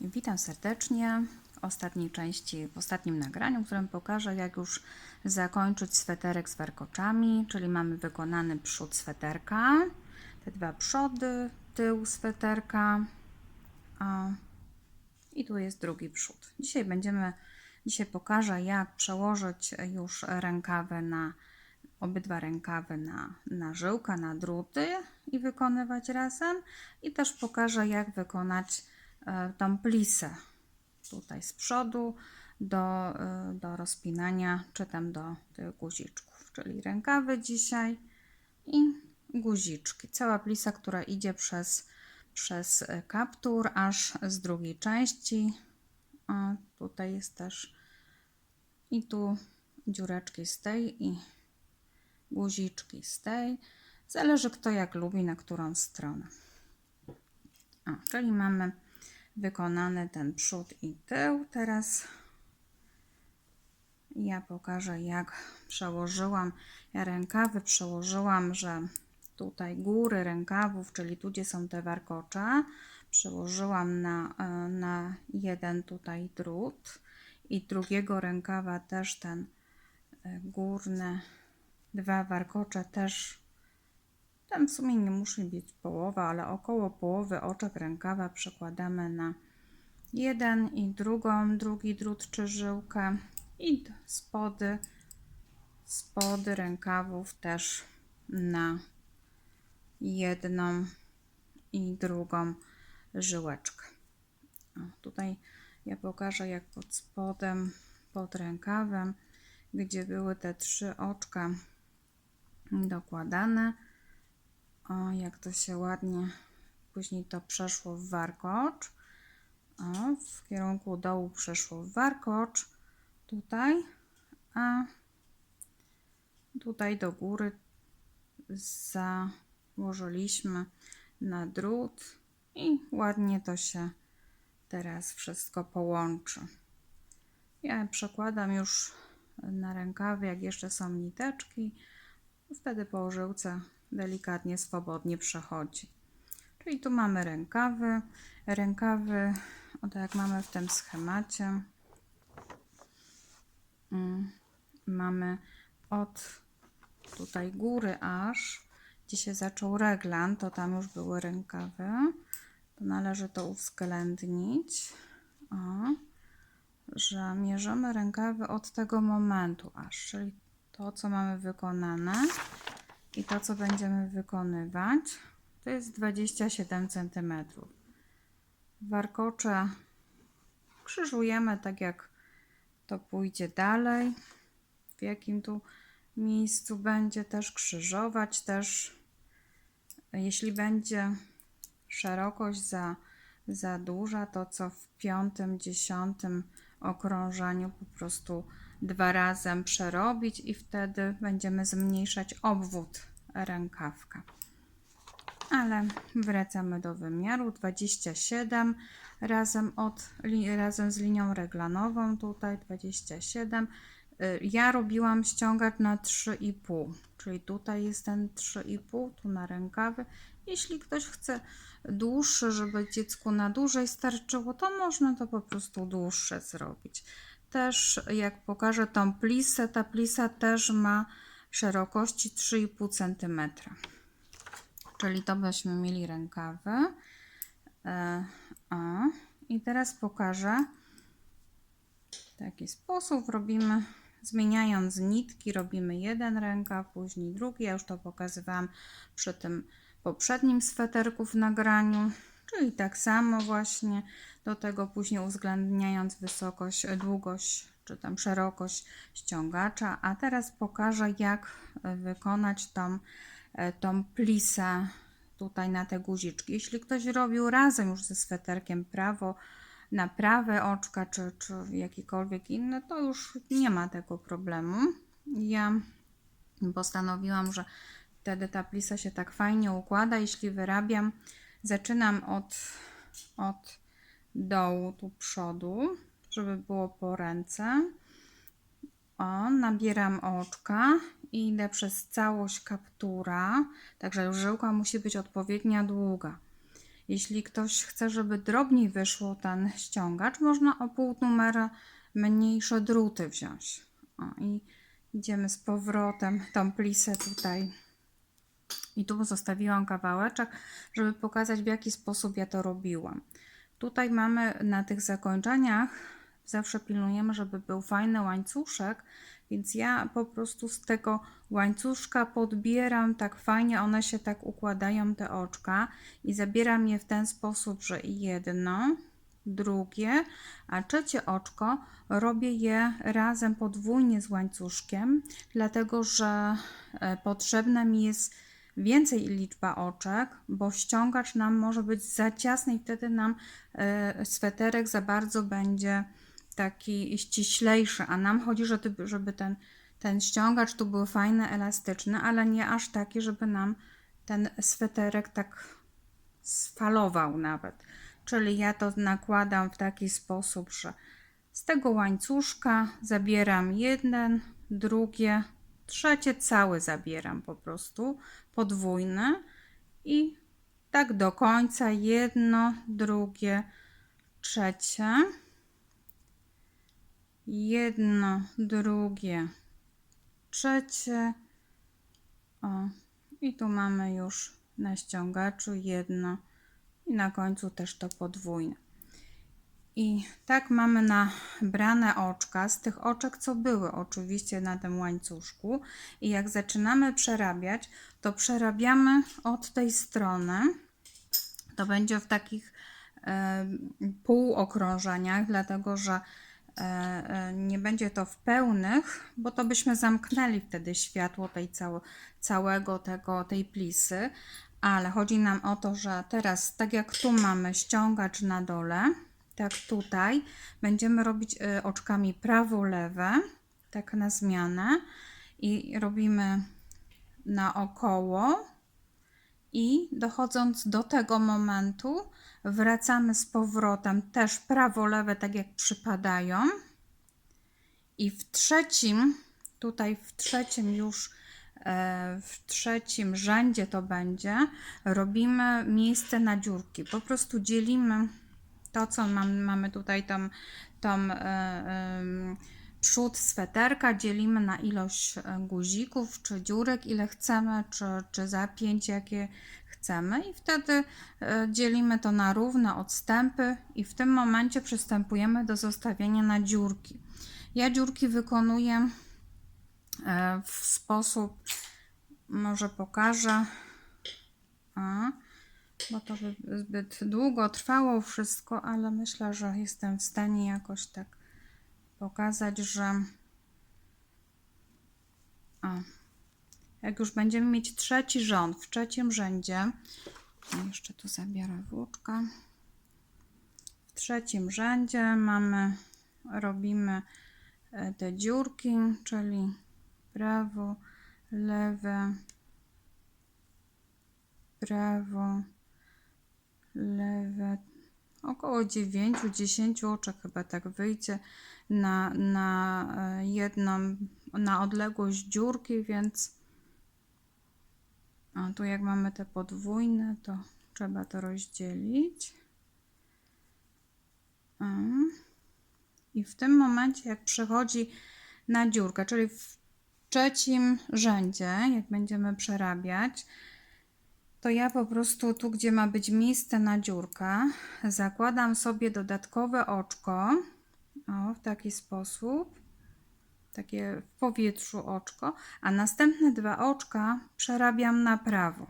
Witam serdecznie w ostatniej części, w ostatnim nagraniu, w którym pokażę, jak już zakończyć sweterek z warkoczami, czyli mamy wykonany przód sweterka, te dwa przody, tył sweterka i tu jest drugi przód. Dzisiaj będziemy, dzisiaj pokażę, jak przełożyć już rękawy na obydwa rękawy na, na żyłka, na druty i wykonywać razem. I też pokażę, jak wykonać tą plisę tutaj z przodu do, e, do rozpinania, czy tam do tych guziczków. Czyli rękawy dzisiaj i guziczki. Cała plisa, która idzie przez, przez kaptur aż z drugiej części. Tutaj jest też i tu dziureczki z tej i guziczki z tej. Zależy kto jak lubi, na którą stronę. O, czyli mamy wykonany ten przód i tył. Teraz ja pokażę jak przełożyłam. Ja rękawy przełożyłam, że tutaj góry rękawów, czyli tu gdzie są te warkocze, przełożyłam na, e, na jeden tutaj drut i drugiego rękawa też ten e, górny dwa warkocze też tam w sumie nie musi być połowa, ale około połowy oczek rękawa przekładamy na jeden i drugą, drugi drut czy żyłkę i spody, spody rękawów też na jedną i drugą żyłeczkę. O, tutaj ja pokażę jak pod spodem, pod rękawem, gdzie były te trzy oczka dokładane. O, jak to się ładnie później to przeszło w warkocz. O, w kierunku dołu przeszło w warkocz. Tutaj. A tutaj do góry założyliśmy na drut i ładnie to się teraz wszystko połączy. Ja przekładam już na rękawy, jak jeszcze są niteczki Wtedy po żyłce delikatnie, swobodnie przechodzi. Czyli tu mamy rękawy. Rękawy, o tak jak mamy w tym schemacie, mm, mamy od tutaj góry aż, gdzie się zaczął reglan, to tam już były rękawy. To należy to uwzględnić, o, że mierzymy rękawy od tego momentu aż, czyli to, co mamy wykonane i to, co będziemy wykonywać, to jest 27 cm. Warkocze krzyżujemy tak, jak to pójdzie dalej. W jakim tu miejscu będzie też krzyżować, też jeśli będzie szerokość za, za duża, to co w piątym, dziesiątym okrążeniu po prostu dwa razy przerobić i wtedy będziemy zmniejszać obwód rękawka. Ale wracamy do wymiaru 27 razem, od, razem z linią reglanową, tutaj 27. Y, ja robiłam ściągacz na 3,5, czyli tutaj jest ten 3,5, tu na rękawy. Jeśli ktoś chce dłuższy, żeby dziecku na dłużej starczyło, to można to po prostu dłuższe zrobić też jak pokażę tą plisę, ta plisa też ma szerokości 3,5 cm. Czyli to byśmy mieli rękawy. E, o. I teraz pokażę w taki sposób robimy, zmieniając nitki, robimy jeden rękaw, później drugi. Ja już to pokazywałam przy tym poprzednim sweterku w nagraniu. Czyli tak samo właśnie do tego później uwzględniając wysokość, długość czy tam szerokość ściągacza. A teraz pokażę jak wykonać tą, tą plisę tutaj na te guziczki. Jeśli ktoś robił razem już ze sweterkiem prawo na prawe oczka czy, czy jakikolwiek inny, to już nie ma tego problemu. Ja postanowiłam, że wtedy ta plisa się tak fajnie układa, jeśli wyrabiam Zaczynam od, od dołu tu przodu, żeby było po ręce. O, nabieram oczka i idę przez całość kaptura, także żyłka musi być odpowiednio długa. Jeśli ktoś chce, żeby drobniej wyszło ten ściągacz, można o pół numera mniejsze druty wziąć. O, I idziemy z powrotem tą plisę tutaj. I tu zostawiłam kawałeczek, żeby pokazać w jaki sposób ja to robiłam. Tutaj mamy na tych zakończeniach, zawsze pilnujemy, żeby był fajny łańcuszek, więc ja po prostu z tego łańcuszka podbieram tak fajnie, one się tak układają te oczka i zabieram je w ten sposób, że jedno, drugie, a trzecie oczko robię je razem podwójnie z łańcuszkiem, dlatego że e, potrzebna mi jest więcej liczba oczek, bo ściągacz nam może być za ciasny i wtedy nam e, sweterek za bardzo będzie taki ściślejszy, a nam chodzi, żeby, żeby ten, ten ściągacz tu był fajny, elastyczny, ale nie aż taki, żeby nam ten sweterek tak sfalował nawet. Czyli ja to nakładam w taki sposób, że z tego łańcuszka zabieram jeden, drugie, trzecie całe zabieram po prostu, podwójne i tak do końca jedno, drugie, trzecie jedno, drugie, trzecie. O, i tu mamy już na ściągaczu jedno i na końcu też to podwójne. I tak mamy nabrane oczka z tych oczek, co były oczywiście na tym łańcuszku. I jak zaczynamy przerabiać, to przerabiamy od tej strony. To będzie w takich e, półokrążeniach, dlatego że E, e, nie będzie to w pełnych, bo to byśmy zamknęli wtedy światło tej całe, całego tego, tej plisy, ale chodzi nam o to, że teraz tak jak tu mamy ściągacz na dole, tak tutaj będziemy robić e, oczkami prawo-lewe, tak na zmianę i robimy naokoło i dochodząc do tego momentu wracamy z powrotem też prawo-lewe, tak jak przypadają. I w trzecim, tutaj w trzecim już, e, w trzecim rzędzie to będzie, robimy miejsce na dziurki. Po prostu dzielimy to, co mam, mamy tutaj, tą, tą e, e, przód sweterka dzielimy na ilość guzików czy dziurek, ile chcemy, czy, czy zapięć, jakie chcemy i wtedy e, dzielimy to na równe odstępy i w tym momencie przystępujemy do zostawienia na dziurki. Ja dziurki wykonuję e, w sposób, może pokażę, bo to by zbyt długo trwało wszystko, ale myślę, że jestem w stanie jakoś tak pokazać, że a, jak już będziemy mieć trzeci rząd, w trzecim rzędzie, jeszcze tu zabiorę włóczka. W trzecim rzędzie mamy, robimy e, te dziurki, czyli prawo, lewe, prawo, lewe, około 9-10 oczek chyba tak wyjdzie na, na e, jedną, na odległość dziurki, więc a tu jak mamy te podwójne, to trzeba to rozdzielić. I w tym momencie, jak przechodzi na dziurkę, czyli w trzecim rzędzie, jak będziemy przerabiać, to ja po prostu tu, gdzie ma być miejsce na dziurkę, zakładam sobie dodatkowe oczko, o, w taki sposób takie w powietrzu oczko, a następne dwa oczka przerabiam na prawo.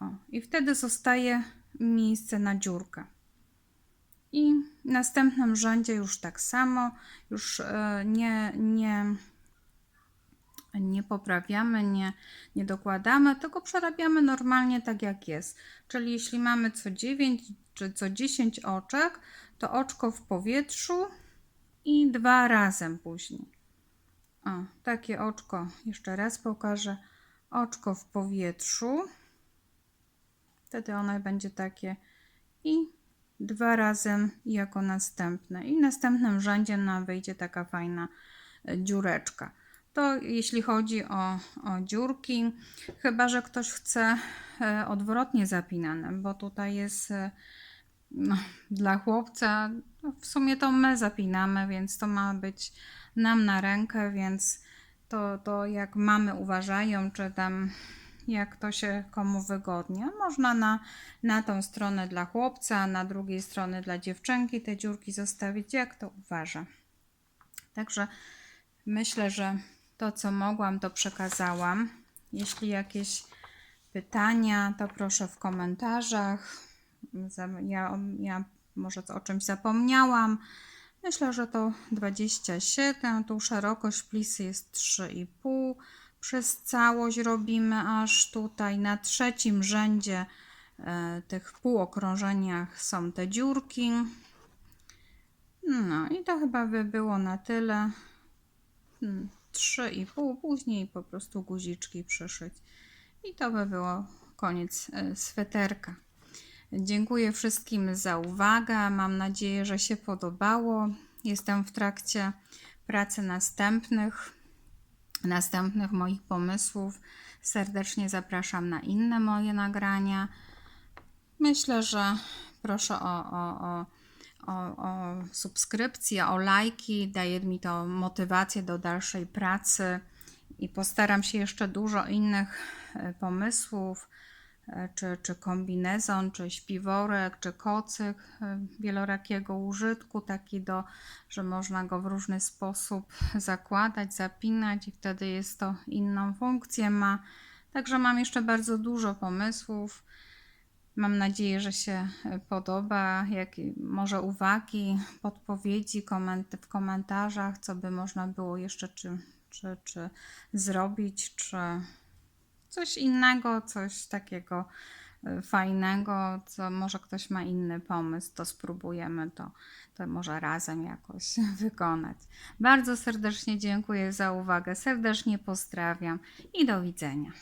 O, I wtedy zostaje miejsce na dziurkę. I w następnym rzędzie już tak samo, już e, nie, nie, nie poprawiamy, nie, nie dokładamy, tylko przerabiamy normalnie tak jak jest. Czyli jeśli mamy co 9 czy co 10 oczek, to oczko w powietrzu i dwa razem później. O, takie oczko, jeszcze raz pokażę. Oczko w powietrzu. Wtedy ono będzie takie i dwa razem jako następne. I w następnym rzędzie nam wyjdzie taka fajna e, dziureczka. To jeśli chodzi o, o dziurki, chyba że ktoś chce e, odwrotnie zapinane, bo tutaj jest e, no, dla chłopca, no w sumie to my zapinamy, więc to ma być nam na rękę, więc to, to jak mamy uważają, czy tam jak to się komu wygodnie. Można na, na tą stronę dla chłopca, na drugiej stronie dla dziewczynki te dziurki zostawić, jak to uważa. Także myślę, że to, co mogłam, to przekazałam. Jeśli jakieś pytania, to proszę w komentarzach. Za- Ja, ja może o czymś zapomniałam. Myślę, że to 27, tu szerokość plisy jest 3,5. Przez całość robimy aż tutaj na trzecim rzędzie e, tych półokrążeniach są te dziurki. No i to chyba by było na tyle. Hmm, 3,5, później po prostu guziczki przyszyć. I to by było koniec e, sweterka. Dziękuję wszystkim za uwagę. Mam nadzieję, że się podobało. Jestem w trakcie pracy następnych, następnych moich pomysłów. Serdecznie zapraszam na inne moje nagrania. Myślę, że proszę o, o, o, o, o subskrypcję, o lajki. Daje mi to motywację do dalszej pracy i postaram się jeszcze dużo innych e, pomysłów, e, czy, czy kombinezon, czy śpiworek, czy kocyk e, wielorakiego użytku, taki do, że można go w różny sposób zakładać, zapinać i wtedy jest to inną funkcję ma. Także mam jeszcze bardzo dużo pomysłów. Mam nadzieję, że się e, podoba. Jak, może uwagi, podpowiedzi w komentarzach, co by można było jeszcze czy, czy, czy zrobić, czy coś innego, coś takiego e, fajnego, co może ktoś ma inny pomysł, to spróbujemy to, to może razem jakoś wykonać. Bardzo serdecznie dziękuję za uwagę, serdecznie pozdrawiam i do widzenia.